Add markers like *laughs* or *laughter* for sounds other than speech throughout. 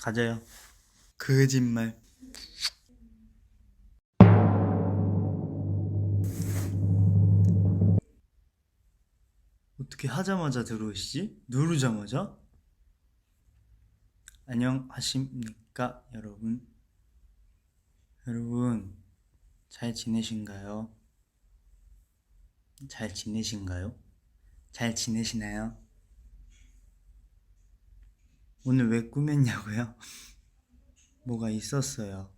가져요. 거짓말. 어떻게 하자마자 들어오시지? 누르자마자? 안녕하십니까, 여러분? 여러분, 잘 지내신가요? 잘 지내신가요? 잘 지내시나요? 오늘 왜 꾸몄냐고요? *laughs* 뭐가 있었어요.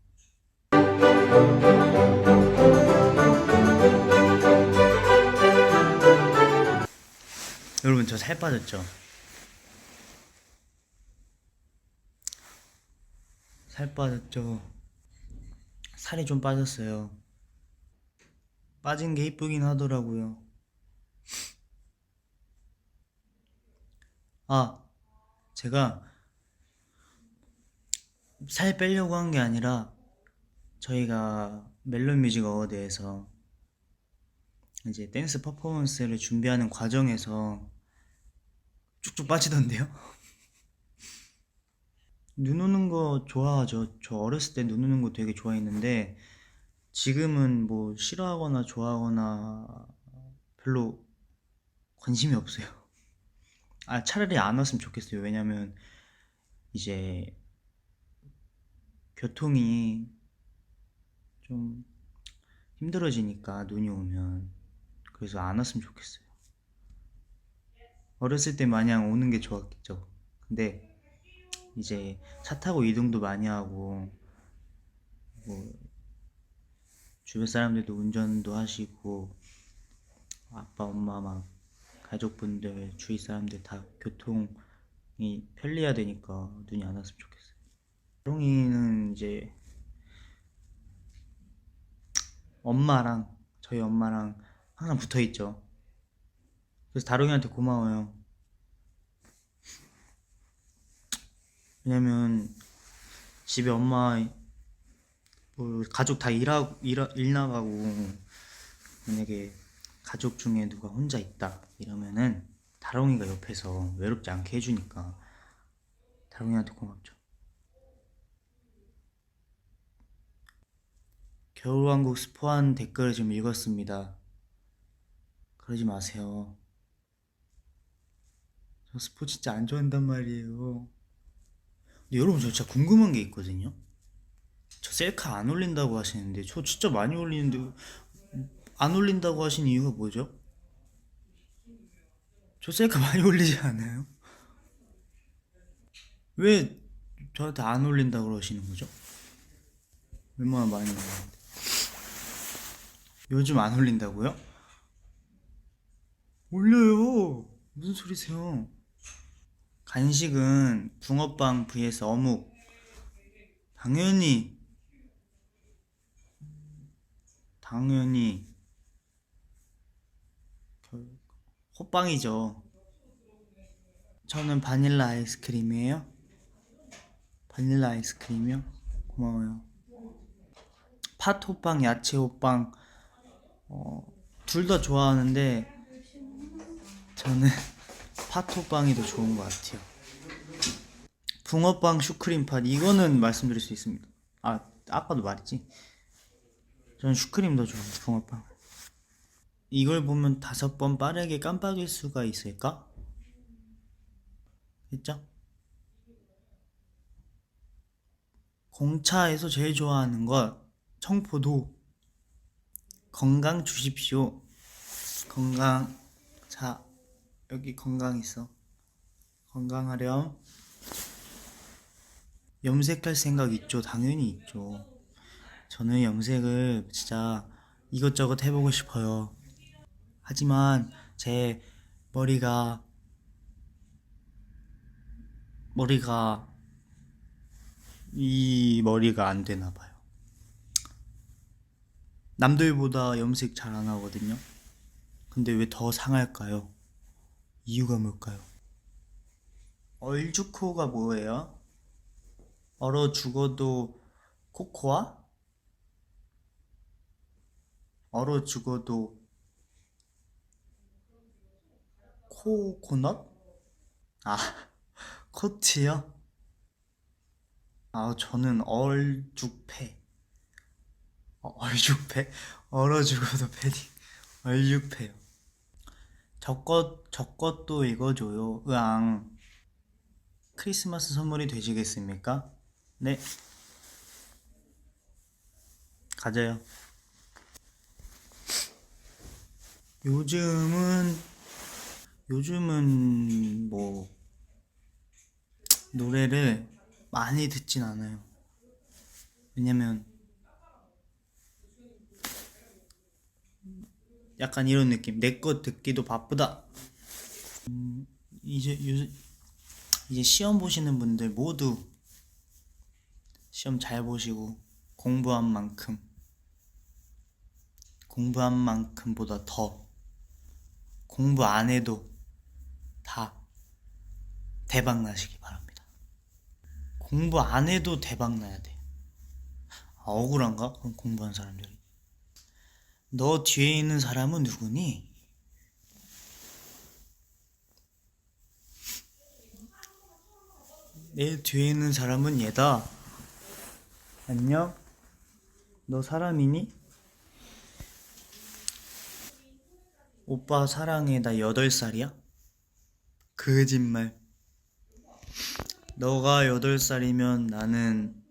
여러분 저 살 빠졌죠? 살 빠졌죠? 살이 좀 빠졌어요. 빠진 게 이쁘긴 하더라고요. 아, 제가 살 빼려고 한 게 아니라 저희가 멜론 뮤직 어워드에서 이제 댄스 퍼포먼스를 준비하는 과정에서 쭉쭉 빠지던데요? *laughs* 눈 오는 거 좋아하죠. 저 어렸을 때 눈 오는 거 되게 좋아했는데 지금은 뭐 싫어하거나 좋아하거나 별로 관심이 없어요. 아, 차라리 안 왔으면 좋겠어요. 왜냐면 이제 교통이 좀 힘들어지니까 눈이 오면 그래서 안 왔으면 좋겠어요. 어렸을 때 마냥 오는 게 좋았겠죠. 근데 이제 차 타고 이동도 많이 하고 뭐 주변 사람들도 운전도 하시고 아빠 엄마 막 가족분들 주위 사람들 다 교통이 편리해야 되니까 눈이 안 왔으면 좋겠어요. 다롱이는 이제 엄마랑 저희 엄마랑 항상 붙어 있죠. 그래서 다롱이한테 고마워요. 왜냐면 집에 엄마 뭐 가족 다 일하고 일, 일 나가고 만약에 가족 중에 누가 혼자 있다 이러면은 다롱이가 옆에서 외롭지 않게 해주니까 다롱이한테 고맙죠. 겨울왕국 스포한 댓글을 좀 읽었습니다. 그러지 마세요. 저 스포 진짜 안 좋아한단 말이에요. 근데 여러분 저 진짜 궁금한 게 있거든요. 저 셀카 안 올린다고 하시는데 저 진짜 많이 올리는데 안 올린다고 하신 이유가 뭐죠? 저 셀카 많이 올리지 않아요? 왜 저한테 안 올린다고 그러시는 거죠? 얼마나 많이 올리는데 요즘 안 올린다고요? 올려요. 무슨 소리세요? 간식은 붕어빵 vs 어묵. 당연히. 당연히. 결- 호빵이죠. 저는 바닐라 아이스크림이에요. 바닐라 아이스크림이요? 고마워요. 팥 호빵, 야채 호빵 어, 둘 다 좋아하는데 저는 팥 호빵이 더 좋은 것 같아요. 붕어빵, 슈크림팥 이거는 말씀드릴 수 있습니다. 아 아까도 말했지. 저는 슈크림 더 좋아해요. 붕어빵. 이걸 보면 다섯 번 빠르게 깜빡일 수가 있을까? 했죠? 공차에서 제일 좋아하는 것 청포도 건강 주십시오. 건강. 자, 여기 건강 있어. 건강하렴. 염색할 생각 있죠? 당연히 있죠. 저는 염색을 진짜 이것저것 해보고 싶어요. 하지만 제 머리가, 머리가, 이 머리가 안 되나 봐요. 남들보다 염색 잘 안 하거든요. 근데 왜 더 상할까요? 이유가 뭘까요? 얼죽코가 뭐예요? 얼어 죽어도 코코아? 얼어 죽어도 코코넛? 아, *laughs* 코트요? 아 저는 얼죽패 어, 얼죽패? 얼어 죽어도 패딩 얼죽패요 저것 저것도 읽어줘요 으앙 크리스마스 선물이 되시겠습니까? 네 가져요 요즘은 요즘은 뭐 노래를 많이 듣진 않아요. 왜냐면 약간 이런 느낌. 내 것 듣기도 바쁘다. 음, 이제 요 이제 시험 보시는 분들 모두 시험 잘 보시고 공부한 만큼 공부한 만큼보다 더 공부 안 해도 다 대박 나시기 바랍니다. 공부 안 해도 대박 나야 돼. 아, 억울한가? 그럼 공부한 사람들이. 너 뒤에 있는 사람은 누구니? 내 뒤에 있는 사람은 얘다. 안녕? 너 사람이니? 오빠 사랑해. 나 여덟 살이야? 거짓말. 너가 여덟 살이면 나는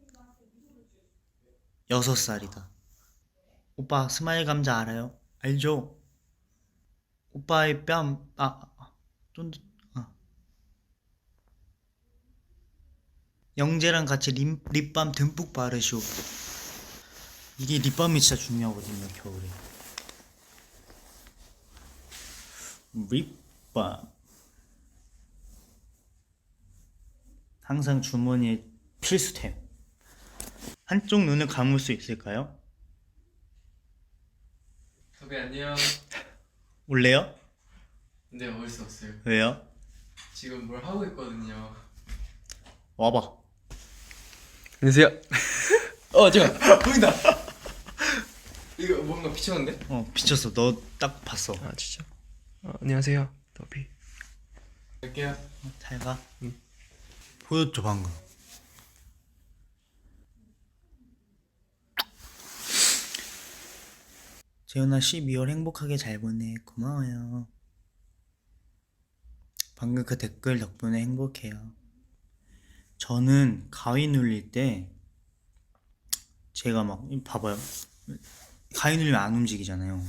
여섯 살이다. 오빠 스마일 감자 알아요? 알죠? 오빠의 뺨, 아, 아, 쫀, 아. 영재랑 같이 립, 립밤 듬뿍 바르쇼. 이게 립밤이 진짜 중요하거든요, 겨울에. 립밤. 항상 주머니에 필수템. 한쪽 눈을 감을 수 있을까요? 섭이 안녕. 올래요? 근데 어쩔 수 없어요. 왜요? 지금 뭘 하고 있거든요. 와봐. 안녕하세요. *laughs* 어 잠깐 *laughs* 보인다. 이거 뭔가 비쳤는데? 어, 비쳤어. 너 딱 봤어. 아 진짜. 어, 안녕하세요. 더비. 갈게요. 잘 가. 응. 보였죠, 방금. 재현아 12월 행복하게 잘 보내. 고마워요. 방금 그 댓글 덕분에 행복해요. 저는 가위 눌릴 때 제가 막 봐봐요. 가위 눌리면 안 움직이잖아요.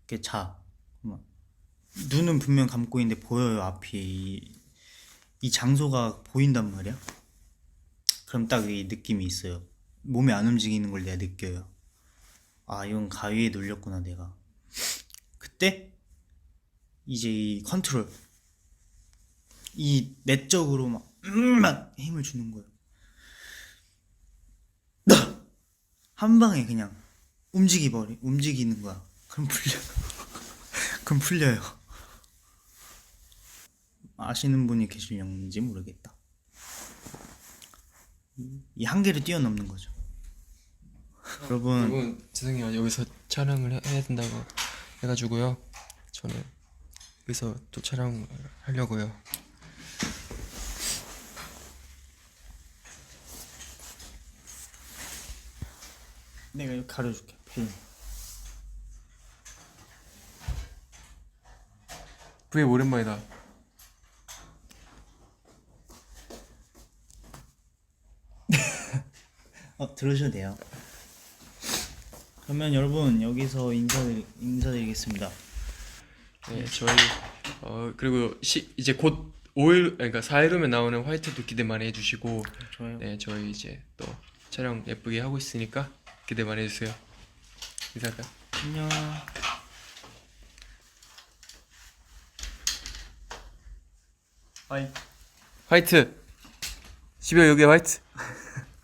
이렇게 자. 막 눈은 분명 감고 있는데 보여요 앞이 이, 이 장소가 보인단 말이야. 그럼 딱 이 느낌이 있어요. 몸이 안 움직이는 걸 내가 느껴요. 아 이건 가위에 눌렸구나 내가. 그때 이제 이 컨트롤 이 내적으로 막, 음, 막 힘을 주는 거예요. *laughs* 한 방에 그냥 움직이 버리 움직이는 거야. 그럼 풀려. *laughs* 그럼 풀려요. 아시는 분이 계실런지 모르겠다. 이 한계를 뛰어넘는 거죠. 여러분, 여러분 죄송해요. 여기서 촬영을 해- 해야 된다고 해가지고요. 저는 여기서 또 촬영을 하려고요. 내가 이거 가려줄게. 필름. 브이 오랜만이다. *laughs* 어, 들으셔도 돼요. 그러면 여러분 여기서 인사드리, 인사드리겠습니다. 네, 저희 어 그리고 시, 이제 곧 5일 그러니까 4일 후면 나오는 화이트도 기대 많이 해주시고 좋아요. 네 저희 이제 또 촬영 예쁘게 하고 있으니까 기대 많이 해주세요. 인사할까요? 안녕. 아이. 화이트 12월 6일 화이트 *laughs*